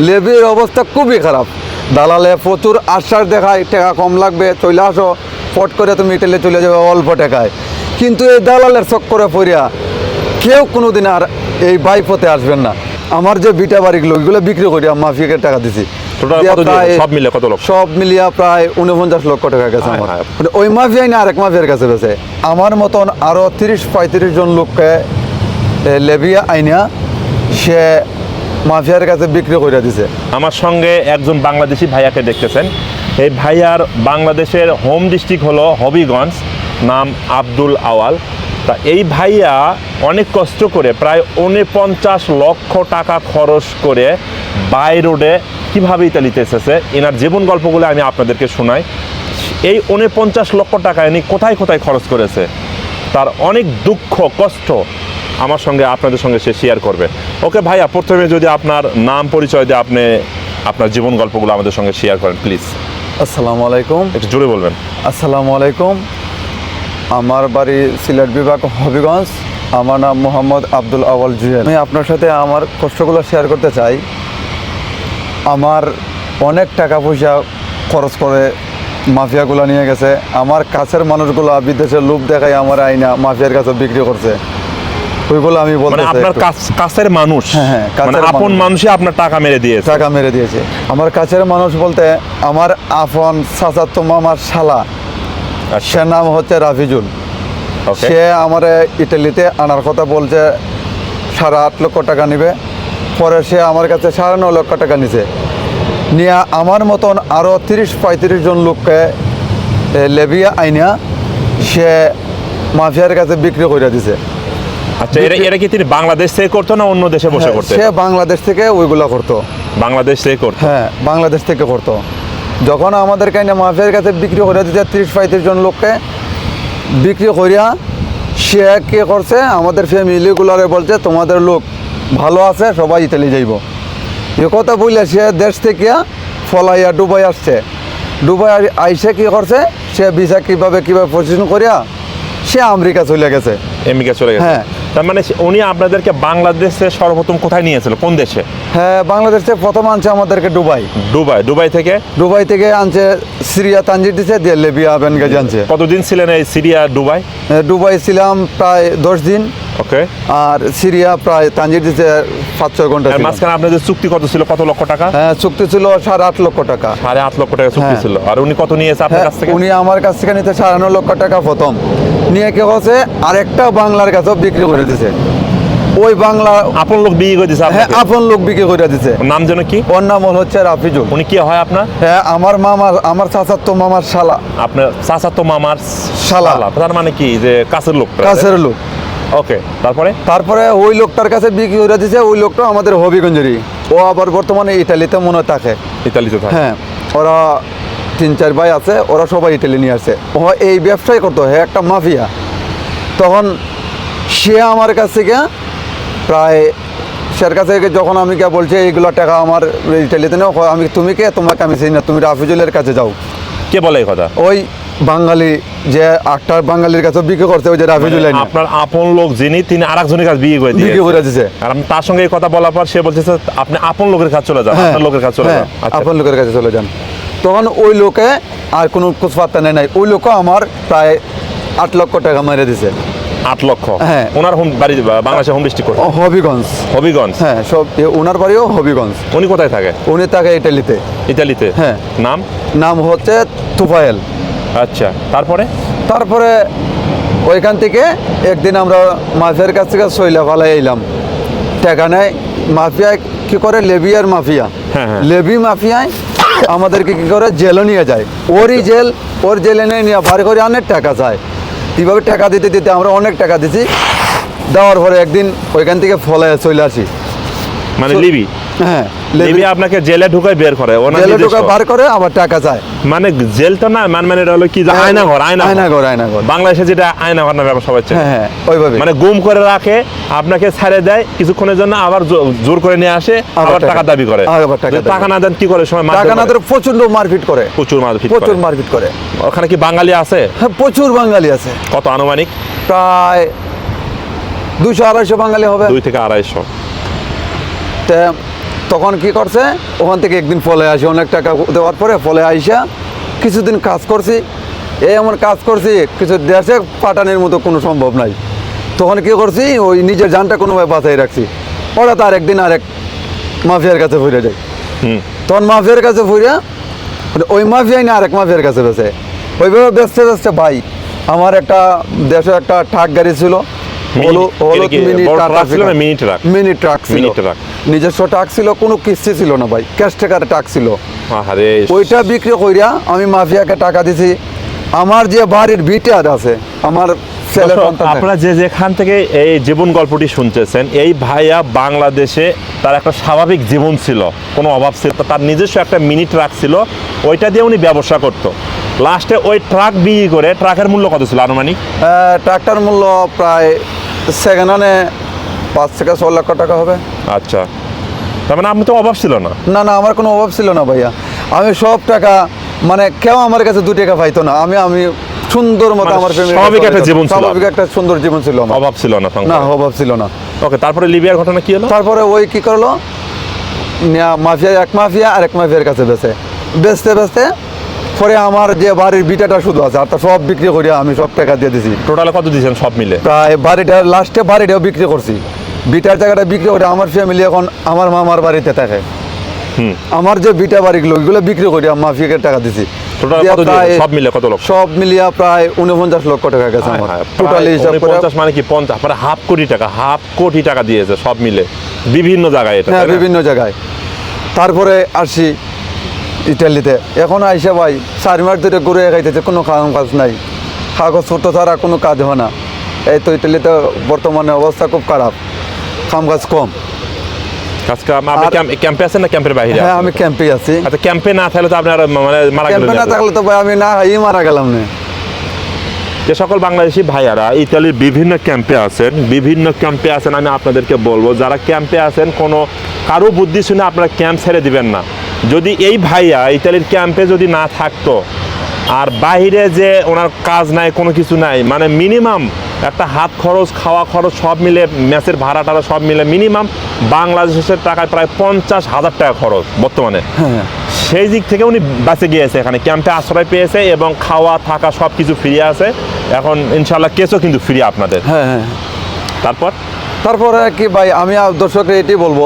লেবির অবস্থা খুবই খারাপ। দালালে প্রচুর আশ্বাস দেখায় টাকা কম লাগবে চলে আসো। ফট করে তুমি ইটালি চলে যাবে অল্প টাকায়। কিন্তু এই দালালের চক্করে পড়িয়া কেউ কোনোদিন আর এই বাইপথে আসবেন না। আমার যে বিটা বাড়িগুলো এগুলো বিক্রি করিয়া মাফিয়াকে টাকা দিছি। সব মিলিয়া প্রায় উনপঞ্চাশ লক্ষ টাকা গেছে আমার। মানে ওই মাফিয়াই না আরেক মাফিয়ার কাছে বেছে আমার মতন আরও তিরিশ পঁয়ত্রিশ জন লোককে লেবিয়া আইনা সে মাফিয়ার কাছে বিক্রি করে দিছে। আমার সঙ্গে একজন বাংলাদেশি ভাইয়াকে দেখতেছেন। এই ভাইয়ার বাংলাদেশের হোম ডিস্ট্রিক্ট হলো হবিগঞ্জ, নাম আব্দুল আওয়াল। তা এই ভাইয়া অনেক কষ্ট করে প্রায় উনপঞ্চাশ লক্ষ টাকা খরচ করে বাই রোডে কীভাবে ইতালিতে এসেছে, এনার জীবন গল্পগুলো আমি আপনাদেরকে শোনাই। এই উনপঞ্চাশ লক্ষ টাকা ইনি কোথায় কোথায় খরচ করেছে, তার অনেক দুঃখ, কষ্ট আমার সঙ্গে আপনাদের সঙ্গে সে শেয়ার করবে। ওকে ভাইয়া প্রথমে যদি আপনার নাম পরিচয় দিয়ে আপনি আপনার জীবন গল্পগুলো আমাদের সঙ্গে শেয়ার করেন প্লিজ আসসালামু আলাইকুম। একটু জোরে বলবেন। আসসালামু আলাইকুম। আমার বাড়ি সিলেট বিভাগ হবিগঞ্জ। আমার নাম মোহাম্মদ আব্দুল আওয়াল জুয়েল। আমি আপনার সাথে আমার কষ্টগুলো শেয়ার করতে চাই। আমার অনেক টাকা পয়সা খরচ করে মাফিয়াগুলো নিয়ে গেছে। আমার কাছের মানুষগুলো বিদেশে লোভ দেখায় আমার আইনা মাফিয়ার কাছে বিক্রি করছে। ওইগুলো আমি বলতে মানে আপনার কাছ- কাছের মানুষ। হ্যাঁ, হ্যাঁ, মানে আপন মানুষ। মানুষই আপনার টাকা মেরে দিয়েছে। টাকা মেরে দিয়েছে। আমার কাছের মানুষ বলতে আমার আপন চাচাতো মামার শালা। আচ্ছা। সে নাম হচ্ছে রাফিজুল। সে আমার ইটালিতে আনার কথা বলছে সাড়ে আট লক্ষ টাকা নেবে। পরে সে আমার কাছে সাড়ে ন লক্ষ টাকা নিছে। নিয়ে আমার মতন আরও তিরিশ পঁয়ত্রিশ জন লোককে লেবিয়া আইনা সে মাফিয়ার কাছে বিক্রি করে দিছে। আচ্ছা এটা এটা কি তিনি বাংলাদেশ থেকে করতো না অন্য দেশে বসে হ্যাঁ, করতে সে বাংলাদেশ থেকে ওইগুলা করতো। বাংলাদেশ থেকে করতো? হ্যাঁ বাংলাদেশ থেকে করতো। যখন আমাদের কাছে মাফিয়ার কাছে বিক্রি করে দিতে তিরিশ পঁয়ত্রিশ জন লোককে বিক্রি করিয়া সে কে করছে? আমাদের ফ্যামিলিগুলারে বলছে তোমাদের লোক ভালো আছে সবাই ইতালি যাইব। এ কথা বললে সে দেশ থেকে ফলাইয়া ডুবাই আসছে। ডুবাই আইসে কি করছে? সে ভিসা কীভাবে কীভাবে পজিশন করিয়া সে আমেরিকা চলে গেছে। আমেরিকা চলে গেছে। হ্যাঁ। তার মানে উনি আপনাদেরকে বাংলাদেশে সর্বপ্রথম কোথায় নিয়েছিল কোন দেশে? হ্যাঁ বাংলাদেশে প্রথম আনছে আমাদেরকে ডুবাই দুবাই। দুবাই থেকে? দুবাই থেকে আনছে সিরিয়া তানজির দিছে দিয়ে লেবিয়া বেনগাজি আনছে। কতদিন ছিলেন এই সিরিয়া দুবাই? দুবাই ছিলাম প্রায় দশ দিন। ওকে। আর সিরিয়া প্রায় তানজির দিছে পাঁচ ছয় ঘণ্টা মাঝখানে আপনাদের চুক্তি কত ছিল? কত লক্ষ টাকা? হ্যাঁ চুক্তি ছিল সাড়ে আট লক্ষ টাকা। সাড়ে আট লক্ষ টাকা চুক্তি হ্যাঁ। ছিল। আর উনি কত নিয়েছে আপনার হ্যাঁ, কাছ থেকে? উনি আমার কাছ থেকে নিতে সাড়ে ন লক্ষ টাকা প্রথম। নিয়ে কে হচ্ছে আরেকটা বাংলার কাছেও বিক্রি করে দিছে। ওই বাংলা আপন লোক বিক্রি করে দিয়েছে হ্যাঁ আপন লোক বিক্রি করে দিছে। নাম যেন কি? ওর নাম হচ্ছে রাফিজুল। উনি কি হয় আপনার? হ্যাঁ আমার মামার আমার চাচার তো মামার শালা। আপনার চাচার তো মামার শালা। তার মানে কি? যে কাছের লোক কাছের লোক। ওকে তারপরে? তারপরে ওই লোকটার কাছে বিক্রি করে দিছে ওই লোকটা আমাদের হবিগঞ্জেরই। ও আবার বর্তমানে ইতালিতে মনে থাকে। ইতালিতে থাকে। হ্যাঁ ওরা তিন চার ভাই আছে ওরা সবাই ইটালি নিয়ে আসছে ও এই ব্যবসায় করতো হ্যাঁ একটা মাফিয়া। তখন সে আমার কাছ থেকে প্রায় সের কাছে যখন আমি কে বলছি এইগুলো টাকা আমার ইটালিতে নেও আমি তুমি কে? তোমাকে আমি চিনি না তুমি রাফিজুলের কাছে যাও। কে বলে এই কথা? ওই বাঙালি যে আটটার বাঙালির কাছে বিক্রি করছে ওই যে রাফিজুল মানে আপনার আপন লোক যিনি তিনি আরেকজনের কাছে বিয়ে করে দিয়ে বিক্রি করে আর আমি তার সঙ্গে এই কথা বলার পর সে বলছে "স্যার, আপনি আপন লোকের কাছে চলে যান হ্যাঁ, আপনার লোকের কাছে চলে হ্যাঁ, যান। আচ্ছা। আপন লোকের কাছে চলে যান। তখন ওই লোকে আর কোনো খোঁজপাত্তা নেয় নাই। ওই লোকও আমার প্রায় আট লক্ষ টাকা মেরে দিছে। আট লক্ষ? হ্যাঁ। ওনার হোম বাড়ি বাংলাদেশে হোম ডিস্ট্রিক্ট হবিগঞ্জ। হবিগঞ্জ? হ্যাঁ সব ওনার বাড়িও হবিগঞ্জ। উনি কোথায় থাকে? উনি থাকে ইটালিতে। ইতালিতে হ্যাঁ। নাম? নাম হচ্ছে তুফায়েল। আচ্ছা তারপরে? তারপরে ওইখান থেকে একদিন আমরা মাফিয়ার কাছ থেকে সইলা ফালাই এলাম টাকা নেয়। মাফিয়া কি করে? লেবিয়ার মাফিয়া। হ্যাঁ, হ্যাঁ। লেবি মাফিয়ায় আমাদেরকে কি করে? জেলও নিয়ে যায়। ওরই জেল ওর জেলে নিয়ে নিয়ে বার করে অনেক টাকা চায়। কীভাবে টাকা দিতে দিতে আমরা অনেক টাকা দিছি। দেওয়ার পরে একদিন ওইখান থেকে ফলে চলে আসি। মানে লিবি? হ্যাঁ। লিবি আপনাকে জেলে ঢুকায় বের করে জেলে নিজস্ব। ঢোকা বার করে আবার টাকা চায় মানে জেল তো না মানে মানে এটা হলো কি যে আয়না ঘর আয়না আয়না ঘর আয়না ঘর বাংলাদেশে যেটা আয়না ঘর নামে আমরা সবাই হ্যাঁ হ্যাঁ ওইভাবে মানে গুম করে রাখে আপনাকে ছেড়ে দেয় কিছুক্ষণের জন্য আবার জোর করে নিয়ে আসে আবার টাকা- দাবি করে। আবার টাকা টাকা না দেন কি করে? সময় টাকা না প্রচণ্ড মারপিট করে। প্রচুর মারপিট প্রচুর মারপিট করে। ওখানে কি বাঙালি আছে? হ্যাঁ প্রচুর বাঙালি আছে। কত আনুমানিক? প্রায় দুশো আড়াইশো বাঙালি হবে। দুই থেকে আড়াইশো। তখন কি করছে? ওখান থেকে একদিন ফলে আসি অনেক টাকা দেওয়ার পরে ফলে আইসা কিছুদিন কাজ করছি। এই এমন কাজ করছি কিছু দেশে পাঠানোর মতো কোনো সম্ভব নাই। তখন কি করছি? ওই নিজের জানটা কোনোভাবে বাঁচাই রাখছি। হঠাৎ আর একদিন আরেক মাফিয়ার কাছে ফিরে যাই। হুম। তখন মাফিয়ার কাছে মানে ওই মাফিয়াই না আরেক মাফিয়ার কাছে বেছে। ওইভাবে বেচতে বেচতে ভাই আমার একটা দেশে একটা ঠাক গাড়ি ছিল। হলু- মিনি ছিল না মিনি ট্রাক ছিল। নিজস্ব ট্রাক ছিল কোনো কিস্তি ছিল না ভাই। ক্যাশ টাকার ট্রাক ছিল। আরে ওইটা বিক্রি কইরা আমি মাফিয়াকে টাকা দিছি। আমার যে বাড়ির ভিটার আছে আমার। আপনারা যে যেখান থেকে এই জীবন গল্পটি শুনতেছেন এই ভাইয়া বাংলাদেশে তার একটা স্বাভাবিক জীবন ছিল। কোনো অভাব ছিল তার নিজস্ব একটা মিনি ট্রাক ছিল। ওইটা দিয়ে উনি ব্যবসা করতো। লাস্টে ওই ট্রাক বিক্রি করে ট্রাকের মূল্য কত ছিল আনুমানিক? আহ, ট্রাকটার মূল্য প্রায় সেকেন্ড হ্যান্ডে পাঁচ থেকে ছ লক্ষ টাকা হবে। আচ্ছা। তার মানে আপনি তো অভাব ছিল না? না না আমার কোনো অভাব ছিল না ভাইয়া। আমি সব টাকা মানে কেউ আমার কাছে দু টাকা পাইতো না। আমি আমি সুন্দর মতো মানে আমার স্বাভাবিক একটা জীবন স্বাভাবিক একটা সুন্দর জীবন ছিল আমার। অভাব ছিল না না অভাব ছিল না। ওকে তারপরে লিবিয়ার ঘটনা কি হলো? তারপরে ওই কি করল? নিয়া- মাফিয়া এক মাফিয়া আর এক মাফিয়ার কাছে বেচে। বেচতে বেচতে পরে আমার যে বাড়ির বিটাটা শুধু আছে আর তা সব বিক্রি করিয়া আমি সব টাকা দিয়ে দিছি। টোটালে কত দিয়েছেন সব মিলে? প্রায় বাড়িটা লাস্টে বাড়িটাও বিক্রি করছি। বিটার জায়গাটা বিক্রি করে আমার ফ্যামিলি এখন আমার মামার বাড়িতে থাকে। হুম। আমার যে বিটা বাড়িগুলো ওইগুলো বিক্রি করি আমি মাফিয়াকে টাকা দিছি। সব মিলে কত লক্ষ? সব মিলিয়া প্রায় উনপঞ্চাশ লক্ষ টাকা গেছে আমার। টোটালি হিসাব করে পঞ্চাশ মানে কি পঞ্চাশ? মানে হাফ কোটি টাকা হাফ কোটি টাকা দিয়েছে সব মিলে। বিভিন্ন জায়গায় এটা হ্যাঁ? বিভিন্ন জায়গায়। তারপরে আসি ইটালিতে। এখন আইসা ভাই চার মাস ধরে ঘুরে খাইতেছে কোনো কাম কাজ নাই। কাগজপত্র ছাড়া কোনো কাজ হয় না। এই তো ইটালিতে বর্তমানে অবস্থা খুব খারাপ। কাম কাজ কম। ক্যাম্প- ক্যাম্পে আছেন না ক্যাম্পের বাইরে হ্যাঁ আমি ক্যাম্পে আছি। আচ্ছা ক্যাম্পে না থাকলে তো আপনার মানে মারা গেলেন ক্যাম্পে না থাকলে তো ভাই আমি না হাই মারা গেলাম না। যে সকল বাংলাদেশি ভাইয়ারা ইতালির বিভিন্ন ক্যাম্পে আছেন বিভিন্ন ক্যাম্পে আছেন আমি আপনাদেরকে বলব যারা ক্যাম্পে আছেন কোনো কারও বুদ্ধি শুনে আপনারা ক্যাম্প ছেড়ে দিবেন না। যদি এই ভাইয়া ইতালির ক্যাম্পে যদি না থাকতো আর বাইরে যে ওনার কাজ নাই কোনো কিছু নাই মানে মিনিমাম একটা হাত খরচ খাওয়া খরচ সব মিলে ম্যাচের ভাড়া টাড়া সব মিলে মিনিমাম বাংলাদেশের টাকায় প্রায় পঞ্চাশ হাজার টাকা খরচ বর্তমানে। হ্যাঁ সেই দিক থেকে উনি বাঁচে গিয়েছে এখানে। ক্যাম্পে আশ্রয় পেয়েছে এবং খাওয়া থাকা সব কিছু ফ্রি আছে। এখন ইনশাল্লাহ কেসও কিন্তু ফ্রি আপনাদের। হ্যাঁ হ্যাঁ। তারপর? তারপরে কি ভাই আমি আর দর্শককে এটি বলব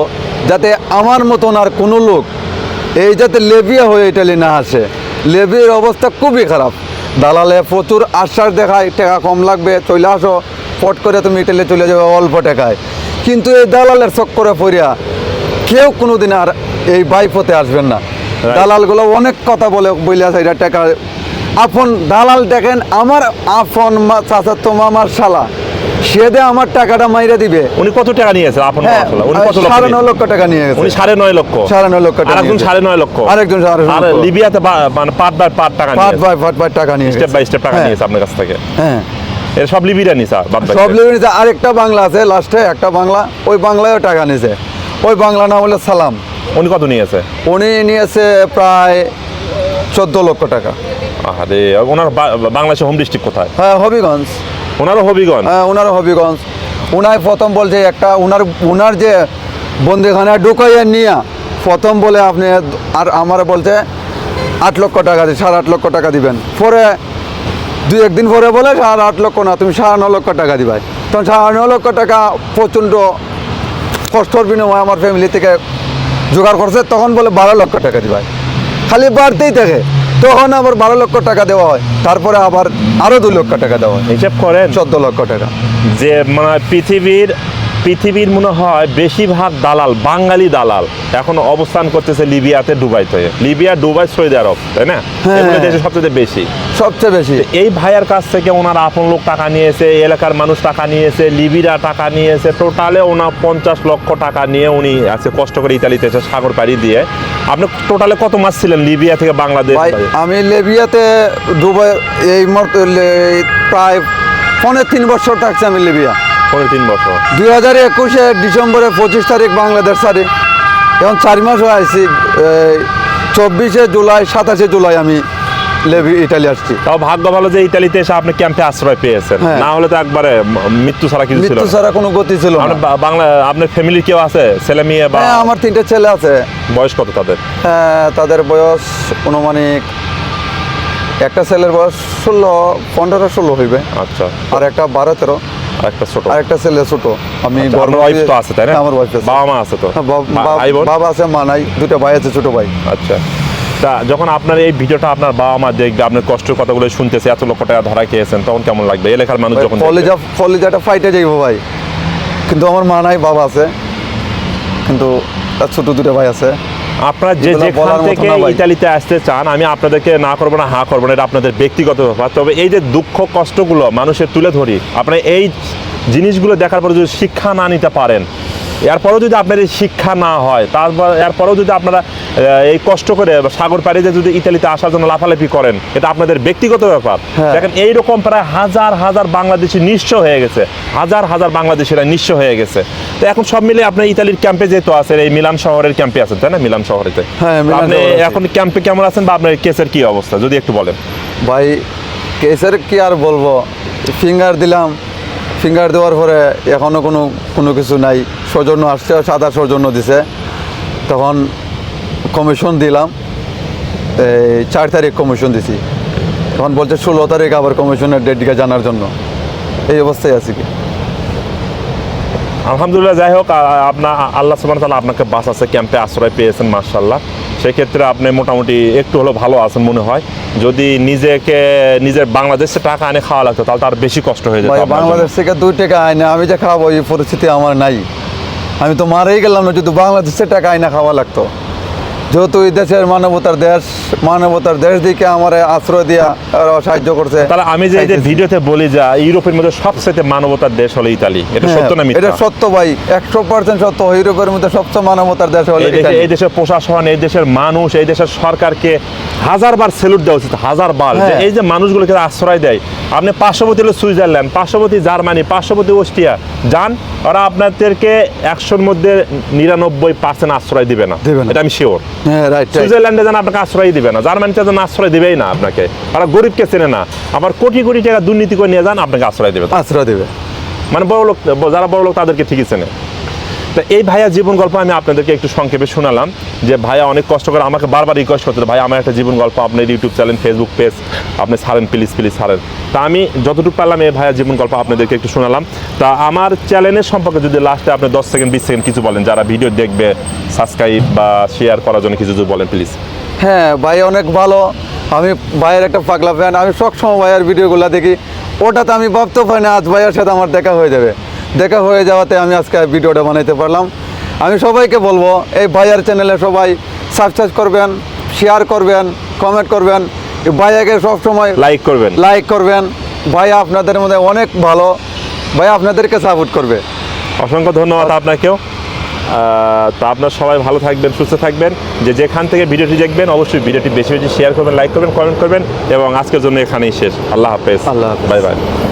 যাতে আমার মতন আর কোনো লোক এই যাতে লেবিয়া হয়ে ইটালি না আসে। লেবির অবস্থা খুবই খারাপ। দালালে প্রচুর আশ্বাস দেখায় টাকা কম লাগবে চলে আসো। ফট করে তুমি ইটালি চলে যাবে অল্প টাকায়। কিন্তু এই দালালের চক্করে পড়িয়া কেউ কোনোদিন আর এই বাইপথে আসবেন না। দালালগুলো অনেক কথা বলে বলে আছে এটা টাকা আপন দালাল দেখেন আমার আপন মা- চাচাতো মামার শালা। সে আমার টাকাটা মাইরে দিবে। উনি কত টাকা নিয়েছে? আপনার হ্যাঁ উনি কত লক্ষ সাড়ে নয় লক্ষ টাকা নিয়ে গেছে উনি সাড়ে নয় লক্ষ। সাড়ে নয় লক্ষ টাকা আরেকজন। সাড়ে নয় লক্ষ। আরেকজন সাড়ে নয় আর লিবিয়াতে মানে বাই টাকা বাই বাই টাকা নিয়ে স্টেপ বাই স্টেপ টাকা হ্যাঁ, নিয়েছে আপনার কাছ থেকে। হ্যাঁ। এর সব লিবিরা সব আরেকটা বাংলা আছে লাস্টে একটা বাংলা। ওই বাংলায়ও টাকা নিয়েছে ওই বাংলা নাম হলো সালাম। উনি কত নিয়েছে? উনি নিয়েছে প্রায় চোদ্দ লক্ষ টাকা। আরে ওনার বা- বাংলাদেশের হোম ডিস্ট্রিক্ট কোথায়? হ্যাঁ হবিগঞ্জ। ওনারও হবিগঞ্জ? হ্যাঁ ওনার হবিগঞ্জ। উনায় প্রথম বলছে একটা, উনার উনার যে বন্দিখানায় ঢুকাইয়া নিয়া, প্রথম বলে আপনি আর আমার বলছে আট লক্ষ টাকা দি, সাড়ে আট লক্ষ টাকা দিবেন। পরে দুই, একদিন পরে বলে সাড়ে আট লক্ষ না, তুমি সাড়ে ন লক্ষ টাকা দিবাই। তখন সাড়ে ন লক্ষ টাকা প্রচণ্ড কষ্টর বিনিময়ে আমার ফ্যামিলি থেকে জোগাড় করছে, তখন বলে বারো লক্ষ টাকা দিবাই। খালি বাড়তেই থাকে। তখন আবার বারো লক্ষ টাকা দেওয়া হয় তারপরে আবার আরও দু লক্ষ টাকা দেওয়া হয়। হিসাব করেন? চোদ্দ লক্ষ টাকা। যে মানে পৃথিবীর পৃথিবীর মনে হয় বেশিরভাগ দালাল বাঙালি দালাল এখন অবস্থান করতেছে লিবিয়াতে ডুবাইতে লিবিয়া দুবাই সৌদি আরব তাই না? হ্যাঁ। দেশে সবচেয়ে বেশি। সবচেয়ে বেশি। এই ভাইয়ের কাছ থেকে ওনার আপন লোক টাকা নিয়েছে এলাকার মানুষ টাকা নিয়েছে লিবিরা টাকা নিয়েছে টোটালে ওনার পঞ্চাশ লক্ষ টাকা নিয়ে উনি আছে কষ্ট করে ইতালিতে এসে সাগর পাড়ি দিয়ে। আপনি টোটালে কত মাস ছিলেন লিবিয়া থেকে বাংলাদেশ আমি লিবিয়াতে দুবাই এই প্রায় পনেরো তিন বছর থাকছি আমি লিবিয়া। পনেরো তিন বছর। দুই হাজার একুশে ডিসেম্বরের পঁচিশ তারিখ বাংলাদেশ সারি। এখন চার মাস হয়ে আইছি চব্বিশে জুলাই সাতাশে জুলাই আমি লেবি ইটালি আসছি। তাও ভাগ্য ভালো যে ইতালিতে এসে আপনি ক্যাম্পে আশ্রয় পেয়েছেন। হ্যাঁ। না হলে তো একবারে মৃত্যু ছাড়া কিছু ছিল মৃত্যু ছাড়া কোনো গতি ছিল না। বাংলা আপনার ফ্যামিলির কেউ আছে? ছেলে মেয়ে বা হ্যাঁ আমার তিনটে ছেলে আছে। বয়স কত তাদের? হ্যাঁ, তাদের বয়স অনুমানিক একটা ছেলের বয়স ষোলো পনেরো ষোলো হইবে। আচ্ছা। আর একটা বারো তেরো। একটা ছোট। আর একটা ছেলে ছোট। আমি আচ্ছা, ওয়াইফ তো আছে তাই না? আমার ওয়াইফ আছে। বাবা মা আছে তো? হ্যাঁ, বাব- আছে মা নাই দুটো ভাই আছে ছোট ভাই। আচ্ছা। তা যখন আপনার এই ভিডিওটা আপনার বাবা মা দেখবে আপনার কষ্টের কথাগুলো শুনতেছে এত লক্ষ টাকা ধরা খেয়েছেন তখন কেমন লাগবে? এলাকার মানুষ যখন দেখবে। কলেজা কলেজাটা ফাইটে যাইব ভাই। কিন্তু আমার মা নাই বাবা আছে। কিন্তু তার ছোট দুটো ভাই আছে। আপনারা যে যেখান থেকে ইতালিতে আসতে চান আমি আপনাদেরকে না করব না হা করব না এটা আপনাদের ব্যক্তিগত ব্যাপার। তবে এই যে দুঃখ কষ্টগুলো মানুষের তুলে ধরি আপনারা এই জিনিসগুলো দেখার পরে যদি শিক্ষা না নিতে পারেন এরপরেও যদি আপনার এই শিক্ষা না হয় তারপর এরপরেও যদি আপনারা এই কষ্ট করে সাগর পাড়িতে যদি ইতালিতে আসার জন্য লাফালাফি করেন এটা আপনাদের ব্যক্তিগত ব্যাপার। হ্যাঁ। দেখেন এইরকম প্রায় হাজার হাজার বাংলাদেশি নিঃস্ব হয়ে গেছে। হাজার হাজার বাংলাদেশিরা নিঃস্ব হয়ে গেছে। তো এখন সব মিলে আপনার ইতালির ক্যাম্পে যেহেতু আছেন এই মিলান শহরের ক্যাম্পে আছেন তাই না? মিলান শহরেতে। হ্যাঁ, আপনি এখন ক্যাম্পে কেমন আছেন বা আপনার কেসের কি অবস্থা? যদি একটু বলেন। ভাই কেসের কি আর বলব? ফিঙ্গার দিলাম। ফিঙ্গার দেওয়ার পরে এখনও কোনো কোনো কিছু নাই। সৌজন্য আসছে সাদা সৌজন্য দিছে। তখন কমিশন দিলাম। এই চার তারিখ কমিশন দিছি। তখন বলছে ষোলো তারিখ আবার কমিশনের ডেটকে জানার জন্য। এই অবস্থায় আছি। কি আলহামদুলিল্লাহ যাই হোক আপনার আল্লাহ সুবান তালা আপনাকে বাস আছে ক্যাম্পে আশ্রয় পেয়েছেন মার্শাল্লাহ সেক্ষেত্রে আপনি মোটামুটি একটু হলেও ভালো আছেন মনে হয়। যদি নিজেকে নিজের বাংলাদেশে টাকা এনে খাওয়া লাগতো তাহলে তার বেশি কষ্ট হয়ে যেত জন্য। বাংলাদেশ থেকে দুই টাকা আয়না আমি যে খাওয়াবো এই পরিস্থিতি আমার নাই। আমি তো মারাই গেলাম না যদি বাংলাদেশে টাকা আয়না খাওয়া লাগতো। যেহেতু এই দেশের মানবতার দেশ মানবতার দেশ দিকে আমার আশ্রয় দিয়া সাহায্য করছে। তাহলে আমি যে এই যে ভিডিওতে বলি যা ইউরোপের মধ্যে সবচেয়ে মানবতার দেশ হলো ইতালি। এটা হ্যাঁ, সত্য না এটা সত্য ভাই একশো পার্সেন্ট সত্য। ইউরোপের মধ্যে সবচেয়ে মানবতার দেশ হলো এই ইতালি। এই দেশের প্রশাসন এই দেশের মানুষ এই দেশের সরকারকে হাজারবার স্যালুট দেওয়া উচিত হাজারবার। যে হ্যাঁ। এই যে মানুষগুলোকে আশ্রয় দেয় আপনি পার্শ্ববর্তী হলো সুইজারল্যান্ড পার্শ্ববর্তী জার্মানি পার্শ্ববর্তী অস্ট্রিয়া। যান ওরা আপনাদেরকে একশোর মধ্যে নিরানব্বই পার্সেন্ট আশ্রয় দিবে না। এটা আমি শিওর হ্যাঁ সুইজারল্যান্ডে যেন আপনাকে আশ্রয় দিবে না। জার্মানিতে যেন আশ্রয় দিবেই না আপনাকে। ওরা গরিবকে চেনে না। আবার কোটি কোটি টাকা দুর্নীতি করে নিয়ে যান আপনাকে আশ্রয় দেবে। আশ্রয় দেবে। মানে বড় লোক যারা বড় লোক তাদেরকে ঠিকই চেনে। তো এই ভাইয়া জীবন গল্প আমি আপনাদেরকে একটু সংক্ষেপে শোনালাম যে ভাইয়া অনেক কষ্ট করে আমাকে বারবার রিকোয়েস্ট করতে ভাই আমার একটা জীবন গল্প আপনার ইউটিউব চ্যানেল ফেসবুক পেজ আপনি ছাড়েন প্লিজ প্লিজ ছাড়েন। তা আমি যতটুকু পারলাম এই ভাইয়া জীবন গল্প আপনাদেরকে একটু শোনালাম। তা আমার চ্যানেলের সম্পর্কে যদি লাস্টে আপনি দশ সেকেন্ড বিশ সেকেন্ড কিছু বলেন যারা ভিডিও দেখবে সাবস্ক্রাইব বা শেয়ার করার জন্য কিছু যদি বলেন প্লিজ হ্যাঁ ভাই অনেক ভালো। আমি ভাইয়ের একটা পাগলা ফ্যান আমি সবসময় ভাইয়ের ভিডিওগুলো দেখি। ওটাতে আমি ভাবতেও পারি না আজ ভাইয়ের সাথে আমার দেখা হয়ে যাবে। দেখা হয়ে যাওয়াতে আমি আজকে ভিডিওটা বানাইতে পারলাম। আমি সবাইকে বলব এই ভাইয়ার চ্যানেলে সবাই সাবস্ক্রাইব করবেন শেয়ার করবেন কমেন্ট করবেন। এই ভাইয়াকে সবসময় লাইক করবেন। লাইক করবেন। ভাইয়া আপনাদের মধ্যে অনেক ভালো। ভাইয়া আপনাদেরকে সাপোর্ট করবে। অসংখ্য ধন্যবাদ আপনাকেও। তো আপনার সবাই ভালো থাকবেন সুস্থ থাকবেন। যে যেখান থেকে ভিডিওটি দেখবেন অবশ্যই ভিডিওটি বেশি বেশি শেয়ার করবেন লাইক করবেন কমেন্ট করবেন এবং আজকের জন্য এখানেই শেষ। আল্লাহ হাফেজ। আল্লাহ। Bye bye